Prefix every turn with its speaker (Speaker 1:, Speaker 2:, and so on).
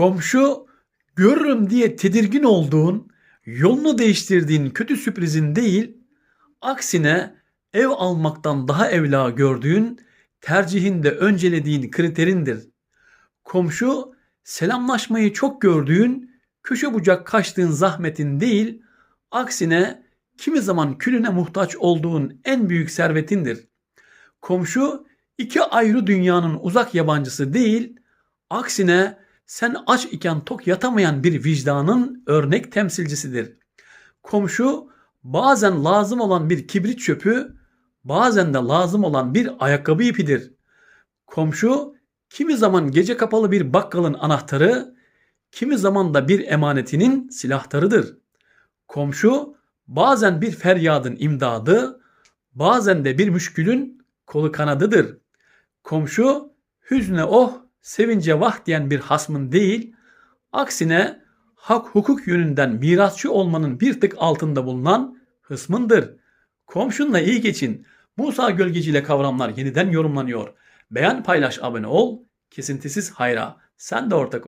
Speaker 1: Komşu görürüm diye tedirgin olduğun, yolunu değiştirdiğin kötü sürprizin değil, aksine ev almaktan daha evla gördüğün, tercihinde öncelediğin kriterindir. Komşu selamlaşmayı çok gördüğün, köşe bucak kaçtığın zahmetin değil, aksine kimi zaman külüne muhtaç olduğun en büyük servetindir. Komşu iki ayrı dünyanın uzak yabancısı değil, aksine sen aç iken tok yatamayan bir vicdanın örnek temsilcisidir. Komşu bazen lazım olan bir kibrit çöpü, bazen de lazım olan bir ayakkabı ipidir. Komşu kimi zaman gece kapalı bir bakkalın anahtarı, kimi zaman da bir emanetinin silahtarıdır. Komşu bazen bir feryadın imdadı, bazen de bir müşkülün kolu kanadıdır. Komşu hüzne oh, sevince vah diyen bir hasmın değil, aksine hak hukuk yönünden mirasçı olmanın bir tık altında bulunan hısmındır. Komşunla iyi geçin. Musa Gölgeci kavramlar yeniden yorumlanıyor. Beğen paylaş abone ol. Kesintisiz hayra. Sen de ortak.